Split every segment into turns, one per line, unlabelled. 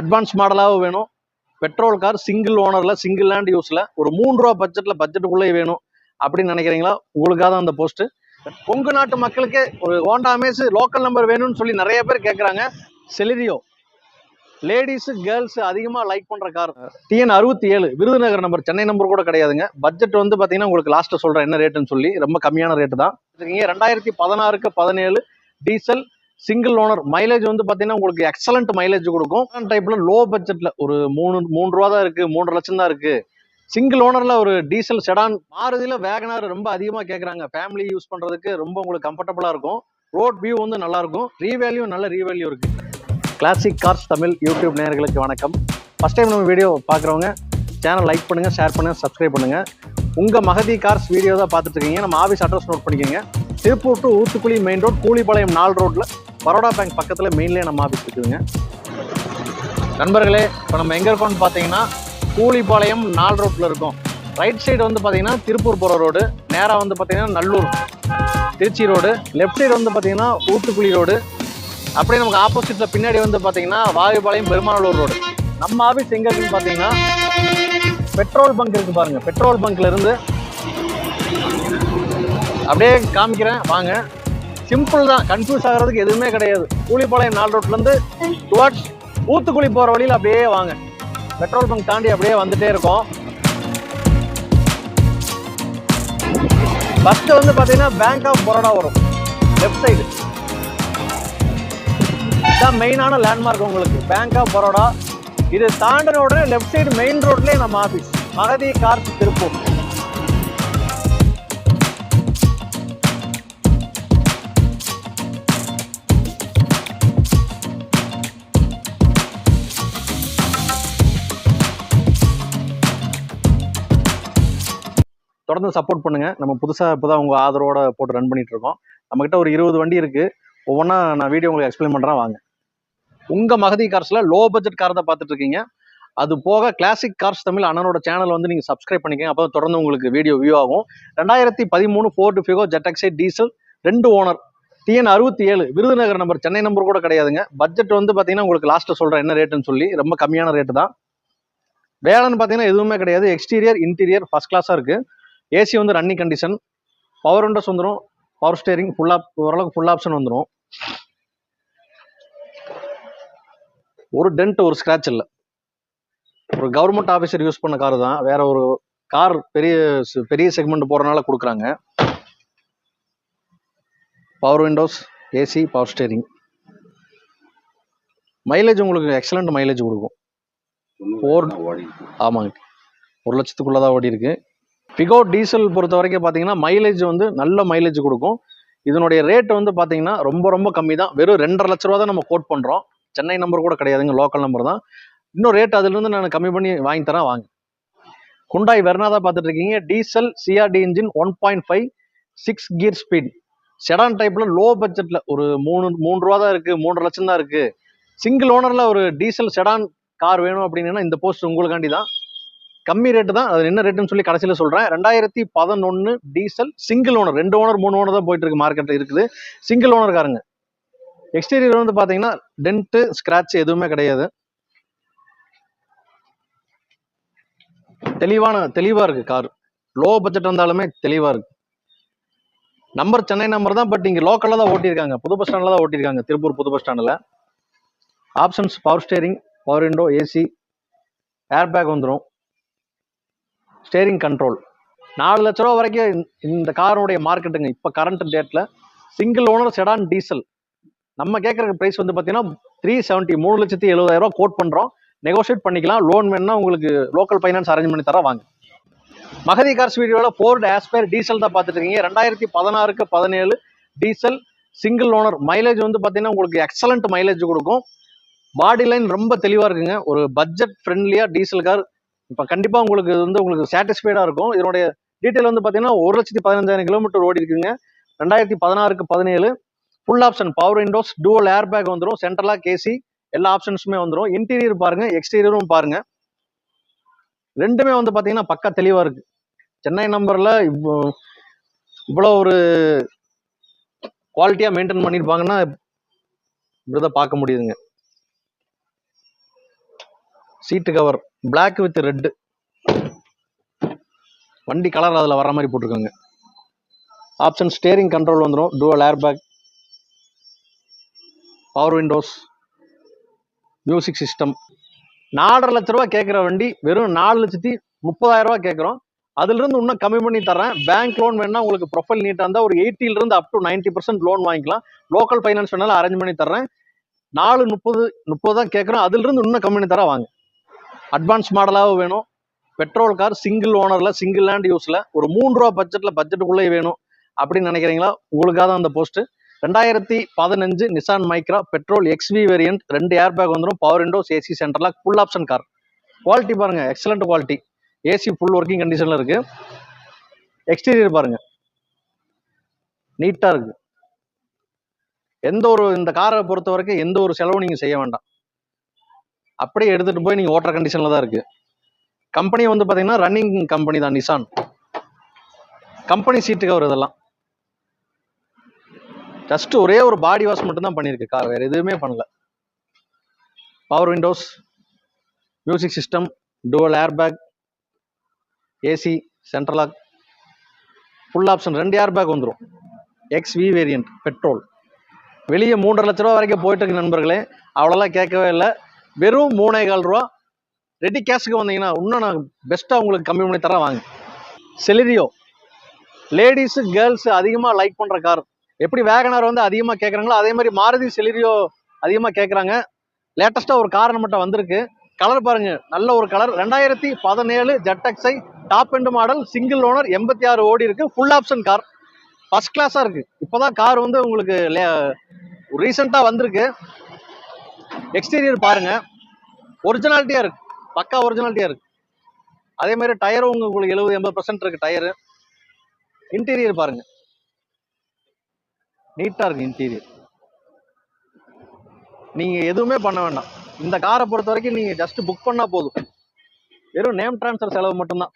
Advance மாடலாகவும் வேணும். Petrol car single ஓனரில் சிங்கிள் லேண்ட் யூஸில் ஒரு மூணு ரூபா பட்ஜெட்டில் பட்ஜெட்டுக்குள்ளே வேணும் அப்படின்னு நினைக்கிறீங்களா? உங்களுக்காக தான் அந்த போஸ்ட்டு கொங்கு நாட்டு மக்களுக்கு ஒரு ஹோண்டா அமேஸ் லோக்கல் நம்பர் வேணும்னு சொல்லி நிறைய பேர் கேட்குறாங்க செலிரியோ லேடிஸு கேர்ள்ஸு அதிகமாக லைக் பண்ணுற கார் டிஎன் அறுபத்தி ஏழு விருதுநகர் நம்பர் சென்னை நம்பர் கூட கிடையாதுங்க. பட்ஜெட் வந்து பார்த்தீங்கன்னா உங்களுக்கு லாஸ்ட்டை சொல்கிறேன் என்ன ரேட்டுன்னு சொல்லி. ரொம்ப கம்மியான ரேட்டு தான். இருக்கீங்க ரெண்டாயிரத்தி பதினாறுக்கு பதினேழு டீசல் சிங்கிள் ஓனர் மைலேஜ் வந்து பார்த்தீங்கன்னா உங்களுக்கு எக்ஸலண்ட் மைலேஜ் கொடுக்கும். டைப்பில் லோ பட்ஜெட்டில் ஒரு மூணு மூணு ரூபா தான் இருக்குது மூன்று லட்சம் தான் இருக்குது சிங்கிள் ஓனரில் ஒரு டீசல் செடான் மாருதியில் வேகனார் ரொம்ப அதிகமாக கேட்குறாங்க ஃபேமிலி யூஸ் பண்ணுறதுக்கு ரொம்ப உங்களுக்கு கம்ஃபர்டபுளாக இருக்கும். ரோட் வியூ வந்து நல்லா இருக்கும். ரீவேல்யூ நல்ல ரீவேல்யூ இருக்கு. கிளாசிக் கார்ஸ் தமிழ் யூடியூப் நேர்களுக்கு வணக்கம். ஃபர்ஸ்ட் டைம் நம்ம வீடியோ பார்க்குறவங்க சேனல் லைக் பண்ணுங்க ஷேர் பண்ணுங்க சப்ஸ்கிரைப் பண்ணுங்க. உங்கள் மகதி கார்ஸ் வீடியோ தான் பார்த்துட்டு இருக்கீங்க. நம்ம ஆஃபீஸ் அட்ரஸ் நோட் பண்ணிக்கோங்க. Tiruppur to Oothukuli main road Koolipalayam நால் ரோட்டில் பரோடா பேங்க் பக்கத்தில் மெயின்லேயே நம்ம ஆஃபீஸ் இருக்குதுங்க. நண்பர்களே இப்போ நம்ம எங்கே இருக்கோம்னு பார்த்தீங்கன்னா கூலிபாளையம் நால் ரோட்டில் இருக்கோம். ரைட் சைடு வந்து பார்த்தீங்கன்னா திருப்பூர் போகிற ரோடு நேராக வந்து பார்த்தீங்கன்னா Nallur Trichy road left side வந்து பார்த்தீங்கன்னா ஊத்துக்குழி ரோடு அப்படியே நமக்கு ஆப்போசிட்டில் பின்னாடி வந்து பார்த்தீங்கன்னா வாயுபாளையம் பெருமாநல்லூர் ரோடு நம்ம ஆஃபீஸ் எங்கே இருக்குன்னு பார்த்தீங்கன்னா பெட்ரோல் பங்க் இருக்கு பாருங்க. பெட்ரோல் பங்க்ல இருந்து அப்படியே காமிக்கிறேன். வாங்க. சிம்பிள் தான். கன்ஃபியூஸ் ஆகிறதுக்கு எதுவுமே கிடையாது. கூலிப்பாளையம் நாலு ரோட்லேருந்து டுவார்ட்ஸ் ஊத்துக்குழி போகிற வழியில் அப்படியே வாங்க. பெட்ரோல் பங்க் தாண்டி அப்படியே வந்துட்டே இருக்கோம். ஃபஸ்ட்டு வந்து பார்த்தீங்கன்னா பேங்க் ஆஃப் பரோடா வரும். லெஃப்ட் சைடு இதான் மெயினான லேண்ட்மார்க் உங்களுக்கு. பேங்க் ஆஃப் பரோடா இது தாண்டின உடனே லெஃப்ட் சைடு மெயின் ரோட்லேயே நம்ம ஆஃபீஸ் மகதி கார்ஸ் திருப்பூர். தொடர்ந்து சப்போர்ட் பண்ணுங்க. நம்ம புதுசாக இப்போ தான் உங்கள் ஆதரவோட போட்டு ரன் பண்ணிட்டு இருக்கோம். நம்மக்கிட்ட ஒரு இருபது வண்டி இருக்கு. ஒவ்வொன்றா நான் வீடியோ உங்களுக்கு எக்ஸ்பிளைன் பண்ணுறேன் வாங்க. உங்கள் மகதி கார்ஸில் லோ பட்ஜெட் கார் தான் பார்த்துட்டு இருக்கீங்க. அது போக கிளாசிக் கார்ஸ் தமிழ் அண்ணனோட சேனல் வந்து நீங்கள் சப்ஸ்கிரைப் பண்ணிக்கங்க. அப்போ தொடர்ந்து உங்களுக்கு வீடியோ வியூ ஆகும். ரெண்டாயிரத்தி பதிமூணு ஃபோர்டு ஃபிகோ ஜெட்டக்ஸை டீசல் ரெண்டு ஓனர் டிஎன் அறுபத்தி ஏழு விருதுநகர் நம்பர் சென்னை நம்பர் கூட கிடையாதுங்க. பட்ஜெட் வந்து பார்த்தீங்கன்னா உங்களுக்கு லாஸ்ட்டு சொல்கிறேன் என்ன ரேட்டுன்னு சொல்லி. ரொம்ப கம்மியான ரேட்டு தான். வேலைன்னு பார்த்தீங்கன்னா எதுவுமே கிடையாது. எக்ஸ்டீரியர் இன்டீரியர் ஃபர்ஸ்ட் கிளாஸாக இருக்குது ஏசி வந்து ரன்னிங் கண்டிஷன் பவர் விண்டோஸ் வந்துடும் பவர் ஸ்டேரிங் ஃபுல்லாக ஓரளவுக்கு ஃபுல் ஆப்ஷன் வந்துடும் ஒரு டென்ட் ஒரு ஸ்க்ராட்ச் இல்லை. ஒரு கவர்மெண்ட் ஆஃபீஸர் யூஸ் பண்ண கார் தான். வேற ஒரு கார் பெரிய பெரிய செக்மெண்ட் போறனால கொடுக்குறாங்க. Power windows AC power steering mileage உங்களுக்கு எக்ஸலண்ட் மைலேஜ் கொடுக்கும். ஃபோர் ஆமாங்க. ஒரு லட்சத்துக்குள்ள தான் ஓடி இருக்கு பிகோ டீசல் பொறுத்த வரைக்கும் பார்த்தீங்கன்னா மைலேஜ் வந்து நல்ல மைலேஜ் கொடுக்கும். இதனுடைய ரேட் வந்து பார்த்தீங்கன்னா ரொம்ப ரொம்ப கம்மி தான் வெறும் ரெண்டரை லட்ச ரூபா தான் நம்ம கோட் பண்ணுறோம் சென்னை நம்பர் கூட கிடையாதுங்க லோக்கல் நம்பர் தான். இன்னும் ரேட் அதுலேருந்து நான் கம்மி பண்ணி வாங்கி தரேன் வாங்க. குண்டாய் வெர்னா தான் பார்த்துட்டு இருக்கீங்க. Diesel CRDI engine one point five six gear speed sedan டைப்பில் லோ பட்ஜெட்டில் ஒரு மூணு மூணு ரூபா தான் இருக்குது மூன்று லட்சம் தான் இருக்குது சிங்கிள் ஓனரில் ஒரு டீசல் செடான் கார் வேணும் அப்படின்னா இந்த போஸ்ட் உங்களுக்காண்டி தான். கம்மி ரேட்டு தான். அது என்ன ரேட்டுன்னு சொல்லி கடைசியில் சொல்கிறேன் ரெண்டாயிரத்தி பதினொன்று டீசல் சிங்கிள் ஓனர் ரெண்டு ஓனர் மூணு ஓனர் தான் போயிட்டு இருக்கு மார்க்கெட்டில் இருக்குது. Single owner காருங்க. எக்ஸ்டீரியர் வந்து பார்த்தீங்கன்னா டென்ட்டு ஸ்க்ராட்ச் எதுவுமே கிடையாது. தெளிவான தெளிவாக இருக்குது கார் லோ பட்ஜெட் வந்தாலுமே தெளிவாக இருக்குது நம்பர் சென்னை நம்பர் தான் பட் இங்கே லோக்கலில் தான் ஓட்டியிருக்காங்க. புது பஸ் ஸ்டாண்டில் தான் ஓட்டியிருக்காங்க. திருப்பூர் புது பஸ் ஸ்டாண்டில் options power steering power window AC air bag வந்துடும் ஸ்டேரிங் கண்ட்ரோல் நாலு லட்ச ரூபா வரைக்கும் இந்த- இந்த காரோடைய மார்க்கெட்டுங்க இப்போ கரண்ட் டேட்டில் சிங்கிள் ஓனர் செடான் டீசல் நம்ம கேட்குற ப்ரைஸ் வந்து பார்த்தீங்கன்னா த்ரீ செவன்ட்டி மூணு லட்சத்தி எழுபதாயிரம் ரூபா கோட் பண்ணுறோம் நெகோஷியேட் பண்ணிக்கலாம். லோன் வேணும்னா உங்களுக்கு லோக்கல் ஃபைனான்ஸ் அரேஞ்ச் பண்ணி தர வாங்க. மகதி கார்ஸ் வீடியோவில் ஃபோர்டு ஆஸ்பயர் டீசல் தான் பார்த்துட்டு இருக்கீங்க. ரெண்டாயிரத்தி பதினாறுக்கு பதினேழு டீசல் சிங்கிள் ஓனர் மைலேஜ் வந்து பார்த்தீங்கன்னா உங்களுக்கு எக்ஸலண்ட் மைலேஜ் கொடுக்கும். பாடி லைன் ரொம்ப தெளிவாக இருக்குங்க. ஒரு பட்ஜெட் ஃப்ரெண்ட்லியாக டீசல் கார் இப்போ கண்டிப்பாக உங்களுக்கு இது வந்து உங்களுக்கு சாட்டிஸ்ஃபைடாக இருக்கும். இதனுடைய டீட்டெயில் வந்து பார்த்தீங்கன்னா ஒரு லட்சத்தி பதினஞ்சாயிரம் கிலோமீட்டர் ஓடி இருக்குங்க. ரெண்டாயிரத்தி பதினாறுக்கு பதினேழு full option power windows dual air bag வந்துடும் சென்ட்ரலாக கேசி எல்லா ஆப்ஷன்ஸுமே வந்துடும் இன்டீரியர் பாருங்கள் எக்ஸ்டீரியரும் பாருங்கள் ரெண்டுமே வந்து பார்த்தீங்கன்னா பக்கா தெளிவாக இருக்குது சென்னை நம்பரில் இவ்வளோ இவ்வளோ ஒரு குவாலிட்டியாக மெயின்டைன் பண்ணியிருப்பாங்கன்னா இப்படிதான் பார்க்க முடியுதுங்க. Seat cover black with red வண்டி கலர் அதில் வர மாதிரி போட்டிருக்காங்க. ஆப்ஷன் ஸ்டேரிங் கண்ட்ரோல் வந்துடும் dual air bag power windows music system நாலரை லட்ச ரூபா கேட்குற வண்டி வெறும் நாலு லட்சத்தி முப்பதாயிரம் ரூபா கேட்குறோம். அதுலேருந்து இன்னும் கம்மி பண்ணி தரேன் பேங்க் லோன் வேணா உங்களுக்கு ப்ரொஃபைல் நீட்டாக இருந்தால் ஒரு எயிட்டிலேருந்து up to ninety percent loan வாங்கிக்கலாம். லோக்கல் ஃபைனான்ஸ் வேணாலும் அரேஞ்ச் பண்ணி தரேன் நாலு முப்பது முப்பது தான் கேட்குறோம். அதுலேருந்து இன்னும் கம்மி பண்ணி தர வாங்க. அட்வான்ஸ் மாடலாகவும் வேணும். பெட்ரோல் கார் சிங்கிள் ஓனரில் சிங்கிள் லேண்ட் யூஸில் ஒரு மூணு ரூபா பட்ஜெட்டில் பட்ஜெட்டுக்குள்ளே வேணும். அப்படின்னு நினைக்கிறீங்களா? உங்களுக்காக தான் அந்த போஸ்ட்டு ரெண்டாயிரத்தி பதினஞ்சு Nissan Micra petrol XV variant ரெண்டு ஏர் பேக் வந்துடும் power windows AC centre lock full option car quality பாருங்க excellent quality AC full working கண்டிஷனில் இருக்கு. எக்ஸ்டீரியர் பாருங்க. நீட்டாக இருக்கு. எந்த ஒரு இந்த காரை பொறுத்த வரைக்கும் எந்த ஒரு செலவும் நீங்கள் செய்ய வேண்டாம். அப்படியே எடுத்துட்டு போய் நீங்கள் ஓட்டுற கண்டிஷனில் தான் இருக்கு. கம்பெனி வந்து பார்த்தீங்கன்னா ரன்னிங் கம்பெனி தான் நிசான் கம்பெனி சீட்டு கவர் இதெல்லாம். ஜஸ்ட் ஒரே ஒரு பாடி வாஷ் மட்டும் தான் பண்ணியிருக்கு கார் வேறு எதுவுமே பண்ணல. Power windows music system dual air bag AC central lock full option ரெண்டு ஏர் பேக் வந்துடும் எக்ஸ் வி வேரியன்ட் பெட்ரோல் வெளியே மூன்றரை லட்ச ரூபா வரைக்கும் போயிட்டு இருக்கு நண்பர்களே. அவ்வளோலாம் கேட்கவே இல்லை. வெறும் மூணே கால் ரூபா ரெடி கேஷுக்கு வந்தீங்கன்னா இன்னும் நான் பெஸ்ட்டாக உங்களுக்கு கம்மி பண்ணி தரேன் வாங்க. செலிரியோ லேடிஸு கேர்ள்ஸு அதிகமாக லைக் பண்ணுற கார் எப்படி வேகனார் வந்து அதிகமாக கேட்குறாங்களோ அதே மாதிரி மாருதி செலிரியோ அதிகமாக கேட்குறாங்க லேட்டஸ்ட்டாக ஒரு கார் நம்மகிட்ட வந்திருக்கு. கலர் பாருங்க. நல்ல ஒரு கலர் ரெண்டாயிரத்தி பதினேழு ஜெட்டக்ஸை top end model single owner எண்பத்தி ஆறு ஓடி இருக்கு. ஃபுல் ஆப்ஷன் கார் ஃபர்ஸ்ட் கிளாஸாக இருக்கு. இப்போதான் கார் வந்து உங்களுக்கு ரீசெண்டாக வந்திருக்கு. எக்ஸ்டீரியர் பாருங்க. ஒரிஜினாலிட்டியாக இருக்கு. பக்கா ஒரிஜினாலிட்டியாக இருக்கு. அதே மாதிரி டயரும் உங்களுக்கு எழுபது எண்பது பர்சன்ட் இருக்கு டயரு இன்டீரியர் பாருங்கள் நீட்டாக இருக்கு இன்டீரியர் நீங்கள் எதுவுமே பண்ண வேண்டாம். இந்த காரை பொறுத்த வரைக்கும் நீங்கள் ஜஸ்ட் புக் பண்ணால் போதும். வெறும் நேம் ட்ரான்ஸ்ஃபர் செலவு மட்டும்தான்.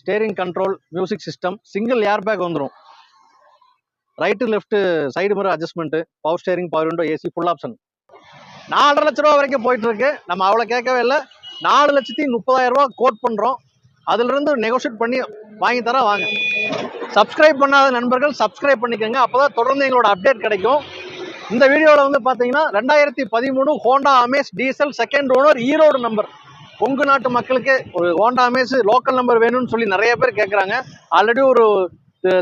Steering control music system single air bag வந்துடும் right left side mirror adjustment power steering power window AC full option நாலரை லட்ச ரூபா வரைக்கும் போயிட்டு இருக்கு. நம்ம அவ்வளோ கேட்கவே இல்லை. நாலு லட்சத்தி முப்பதாயிரம் ரூபா கோட் பண்ணுறோம் அதுலேருந்து நெகோஷியேட் பண்ணி வாங்கி தர வாங்க. சப்ஸ்கிரைப் பண்ணாத நண்பர்கள் சப்ஸ்கிரைப் பண்ணிக்கோங்க. அப்பதான் தொடர்ந்து எங்களோட அப்டேட் கிடைக்கும். இந்த வீடியோவில் வந்து பார்த்தீங்கன்னா ரெண்டாயிரத்தி பதிமூணு Honda Amaze diesel second owner Erode number Kongu நாட்டு மக்களுக்கு ஒரு ஹோண்டா அமேஸ் லோக்கல் நம்பர் வேணும்னு சொல்லி நிறைய பேர் கேட்குறாங்க ஆல்ரெடி ஒரு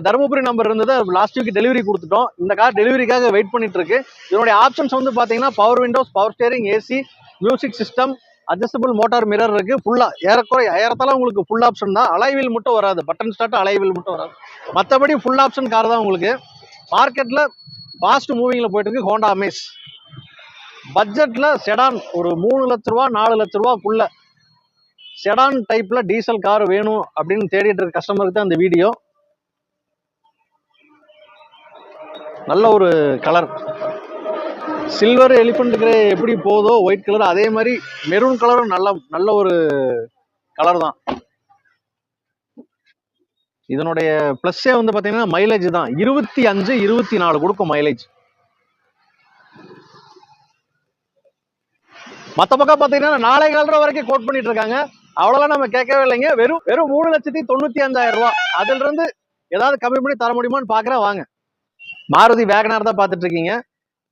தருமபுரி நம்பர் இருந்தது. லாஸ்ட் வீக் டெலிவரி கொடுத்துட்டோம். இந்த கார் டெலிவரிக்காக வெயிட் பண்ணிட்டு இருக்கு. இதனுடைய ஆப்ஷன்ஸ் வந்து பார்த்தீங்கன்னா power windows power steering AC music system adjustable motor mirror இருக்குது ஃபுல்லாக ஏறக்குறை ஏறத்தால உங்களுக்கு ஃபுல் ஆப்ஷன் தான். அலைவில் மட்டும் வராது. பட்டன் ஸ்டார்ட் அலைவில் மட்டும் வராது. மற்றபடி ஃபுல் ஆப்ஷன் கார் தான் உங்களுக்கு. மார்க்கெட்டில் ஃபாஸ்ட் மூவிங்கில் போயிட்டுருக்கு ஹோண்டா அமேஸ் பட்ஜெட்டில் செடான் ஒரு மூணு லட்ச ரூபா நாலு லட்ச ரூபாக்குள்ள செடான் டைப்பில் டீசல் கார் வேணும் அப்படின்னு தேடிட்டு இருக்க கஸ்டமருக்கு தான் இந்த வீடியோ நல்ல ஒரு கலர் சில்வர் எலிஃபண்ட் கிரே எப்படி போதோ ஒயிட் கலர் அதே மாதிரி மெரூன் கலரும் நல்ல நல்ல ஒரு கலர் தான். இதனுடைய ப்ளஸ்ஸே வந்து பார்த்தீங்கன்னா மைலேஜ் தான். இருபத்தி அஞ்சு இருபத்தி நாலு கொடுக்கும் மைலேஜ் மற்ற பக்கம் பார்த்தீங்கன்னா நாளை கால் ரூபா வரைக்கும் கோட் பண்ணிட்டு இருக்காங்க. அவ்வளோலாம் நம்ம கேட்கவே இல்லைங்க. வெறும் வெறும் மூணு லட்சத்தி தொண்ணூத்தி அஞ்சாயிரம் ரூபா. அதுல இருந்து ஏதாவது கம்மி பண்ணி தர முடியுமான்னு பார்க்குறேன் வாங்க. மாருதி வேகனார் தான் பார்த்துட்டு இருக்கீங்க.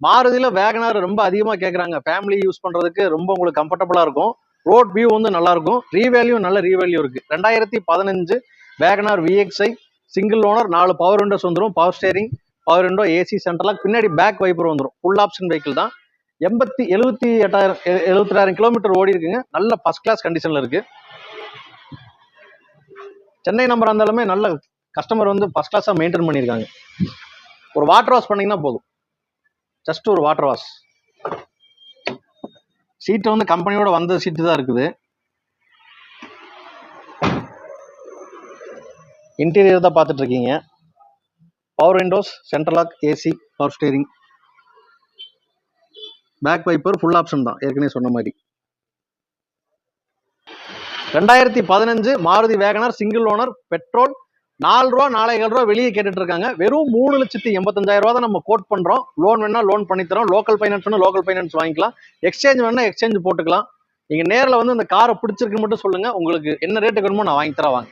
மாறுதியில் வேகனார் ரொம்ப அதிகமாக கேட்குறாங்க ஃபேமிலி யூஸ் பண்ணுறதுக்கு ரொம்ப உங்களுக்கு கம்ஃபர்டபுளாக இருக்கும். ரோட் வியூ வந்து நல்லாயிருக்கும் ரீவேல்யூ நல்ல ரீவேல்யூ இருக்குது ரெண்டாயிரத்தி பதினஞ்சு வேகனார் விஎக்ஸ்ஐ சிங்கிள் ஓனர் நாலு பவர் விண்டோஸ் வந்துடும் power steering power window AC சென்டர்லாம் பின்னாடி பேக் வைப்பர் வந்துடும் ஃபுல் ஆப்ஷன் வெஹிக்கிள் தான். எண்பத்தி எழுபத்தி எட்டாயிரம் எ- எழுபத்தெட்டாயிரம் கிலோமீட்டர் ஓடி இருக்குங்க. நல்ல ஃபஸ்ட் கிளாஸ் கண்டிஷனில் இருக்குது சென்னை நம்பர் இருந்தாலுமே நல்ல கஸ்டமர் வந்து ஃபஸ்ட் கிளாஸாக மெயின்டைன் பண்ணியிருக்காங்க ஒரு வாட்டர் வாஷ் பண்ணீங்கன்னா போதும். ஜஸ்ட் ஒரு வாட்டர் வாஷ் சீட்டு வந்து கம்பெனியோட வந்த சீட்டு தான் இருக்குது. இன்டீரியர் தான் பார்த்துட்டு இருக்கீங்க power windows central lock AC power steering back wiper full option தான். ஏற்கனவே சொன்ன மாதிரி. ரெண்டாயிரத்தி பதினஞ்சு Maruti WagonR single owner petrol நாலு ரூபா நாலாயிரம் ரூபா வெளியே கேட்டுட்டு இருக்காங்க. வெறும் மூணு லட்சத்தி எண்பத்தஞ்சாயிரம் ரூபா தான் நம்ம கோட் பண்றோம். லோன் வேணா லோன் பண்ணி தரோம். லோக்கல் ஃபைனான்ஸ் வேணா லோக்கல் ஃபைனான்ஸ் வாங்கிக்கலாம். எக்ஸ்சேஞ்ச் வேணா எக்ஸ்சேஞ்ச் போட்டுக்கலாம். நீங்க நேர்ல வந்து அந்த காரை பிடிச்சிருக்கு மட்டும் சொல்லுங்க. உங்களுக்கு என்ன ரேட்டுக்கு வேணுமோ நான் வாங்கி தரேன். வாங்க.